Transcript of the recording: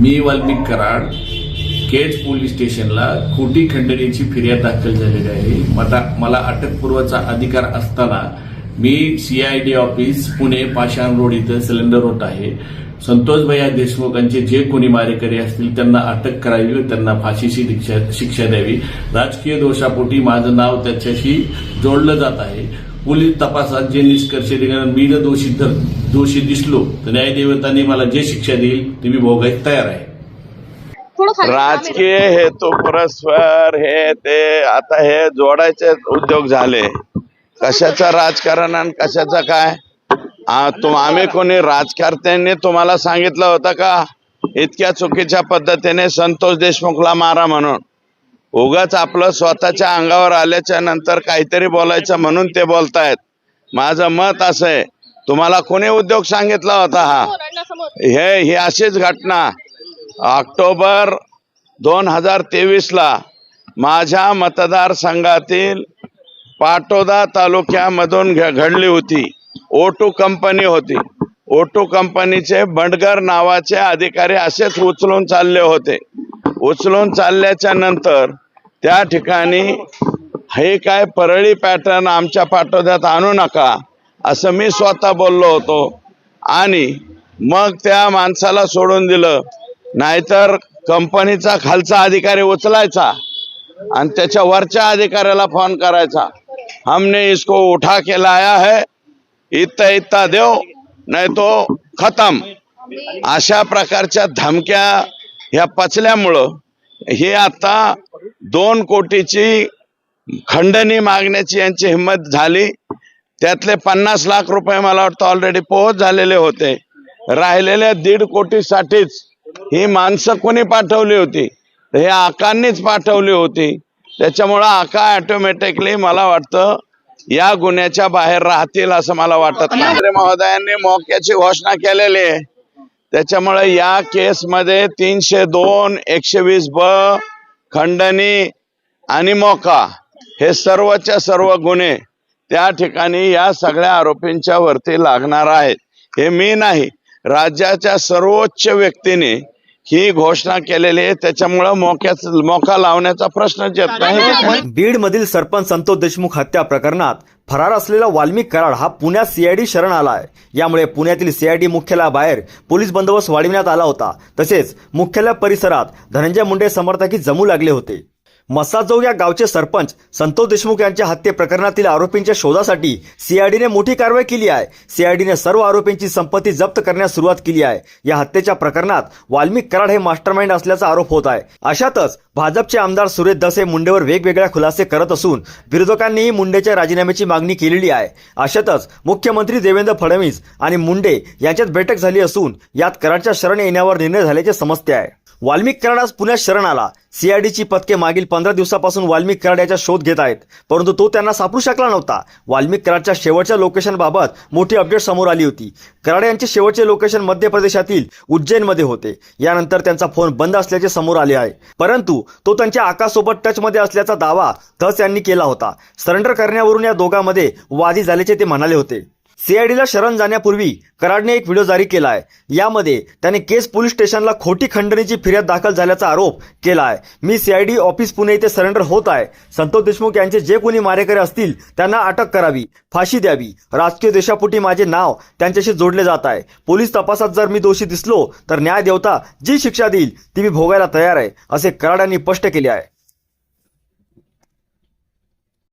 मी Valmik Karad Kej police स्टेशनला खोटी खंडणीची फिर्याद दाखल झालेली आहे. मला मला अटकपूर्वाचा अधिकार असताना मी C I D office Pune Pashan road इथं सिलेंडर होत आहे. संतोष भैया देशमुखांचे जे कोणी मारेकरी असतील त्यांना अटक करावी व त्यांना फाशीची शिक्षा शिक्षा द्यावी. राजकीय दोषापोटी माझं नाव त्याच्याशी जोडलं जात आहे. पोलीस तपासात जे निष्कर्ष दिल्यानंतर मी जर दोषी जर दोषी दिसलो तर न्यायदेवतांनी मला जे शिक्षा देईल ती मी भोगायला तयार आहे. राजकीय हेतू परस्पर हे ते आता हे जोडायचे उद्योग झाले. कशाचं राजकारण आणि कशाचं काय? आम्ही कोणी राजकारत्यांनी तुम्हाला सांगितलं होतं का? इतक्या चुकीच्या पद्धतीने संतोष देशमुखला मारा म्हणून. उगाच आपलं स्वतःच्या अंगावर आल्याच्यानंतर काहीतरी बोलायचं म्हणून ते बोलतायत. माझं मत असं आहे तुम्हाला कोणी उद्योग सांगितला होता हा? हे ही अशीच घटना. ऑक्टोबर दोन हजार तेवीसला माझ्या मतदारसंघातील पाटोदा तालुक्यामधून घडली होती. ओटू कंपनी होती. ओटू कंपनीचे बंडगर नावाचे अधिकारी असेच उचलून चालले होते. उचलून चालल्याच्या नंतर त्या ठिकाणी हे काय परळी पॅटर्न आमच्या पाटोद्यात आणू नका. असं मी स्वतः बोललो होतो. आणि मग त्या माणसाला सोडून दिलं. नाहीतर कंपनीचा खालचा अधिकारी उचलायचा आणि त्याच्या वरच्या अधिकाऱ्याला फोन करायचा. हमने इसको उठा के लाया है इतता इतता देव नाही तो खतम. अशा प्रकारच्या धमक्या ह्या पचल्यामुळं हे आता दोन कोटीची खंडणी मागण्याची यांची हिंमत झाली. त्यातले पन्नास लाख रुपये मला वाटतं ऑलरेडी पोहोच झालेले होते. राहिलेल्या दीड कोटीसाठीच ही माणसं कोणी पाठवली होती? तर हे आकांनीच पाठवली होती. त्याच्यामुळं आका ऑटोमॅटिकली मला वाटतं या गुन्ह्याच्या बाहेर राहतील असं मला वाटत नाही. महोदयांनी मोक्याची घोषणा केलेली आहे. त्याच्यामुळे या केसमध्ये तीनशे दोन एकशे वीस ब खंडणी आणि मोका हे सर्वच्या सर्व गुन्हे त्या ठिकाणी या सगळ्या आरोपींच्या वरती लागणार आहेत. हे मी नाही राज्याच्या सर्वोच्च व्यक्तीने ही घोषणा केलेली आहे. त्याच्यामुळं मोक्याच मोका लावण्याचा प्रश्नच येत नाही. बीड मधील सरपंच संतोष देशमुख हत्या प्रकरणात फरार असलेला वाल्मिक कराड हा पुण्यात सीआयडी शरण आलाय. यामुळे पुण्यातील सीआयडी मुख्यालयाबाहेर पोलीस बंदोबस्त वाढविण्यात आला होता. तसेच मुख्यालय परिसरात धनंजय मुंडे समर्थकही जमू लागले होते. मसाजोग या गावचे सरपंच संतोष देशमुख यांच्या हत्ये प्रकरणातील आरोपींच्या शोधासाठी सीआयडीने मोठी कारवाई केली आहे. सीआयडीने सर्व आरोपींची संपत्ती जप्त करण्यास सुरुवात केली आहे. या हत्येच्या प्रकरणात वाल्मिक कराड हे मास्टरमाइंड असल्याचा आरोप होत आहे. अशातच भाजपचे आमदार सुरेश दस हे मुंडेवर वेगवेगळ्या खुलासे करत असून विरोधकांनीही मुंडेच्या राजीनाम्याची मागणी केलेली आहे. अशातच मुख्यमंत्री देवेंद्र फडणवीस आणि मुंडे यांच्यात बैठक झाली असून यात कराडच्या शरण येण्यावर निर्णय झाल्याचे समजते आहे. वाल्मिक कराडास पुण्यात शरण आला. सीआयडीची पथके मागील पंधरा दिवसापासून वाल्मिक कराड याचा शोध घेत आहेत. परंतु तो त्यांना सापडू शकला नव्हता. वाल्मिक कराडच्या शेवटच्या लोकेशनबाबत मोठी अपडेट समोर आली होती. कराड यांचे शेवटचे लोकेशन मध्य प्रदेशातील उज्जैनमध्ये होते. यानंतर त्यांचा फोन बंद असल्याचे समोर आले आहे. परंतु तो त्यांच्या आकाशसोबत टचमध्ये असल्याचा दावा धस यांनी केला होता. सरेंडर करण्यावरून या दोघांमध्ये वादी झाल्याचे ते म्हणाले होते. सीआयडीला शरण जाण्यापूर्वी कराडने एक व्हिडिओ जारी केला आहे यामध्ये त्याने केस पोलीस स्टेशनला खोटी खंडणीची फिर्याद दाखल झाल्याचा आरोप केला आहे मी सीआयडी ऑफिस पुणे येथे सरेंडर होत आहे. संतोष देशमुख यांचे जे कोणी मारेकरी असतील त्यांना अटक करावी फाशी द्यावी. राजकीय देशापोटी माझे नाव त्यांच्याशी जोडले जात आहे. पोलीस तपासात जर मी दोषी दिसलो तर न्याय देवता जी शिक्षा देईल ती मी भोगायला तयार आहे असे कराड यांनी स्पष्ट केले आहे.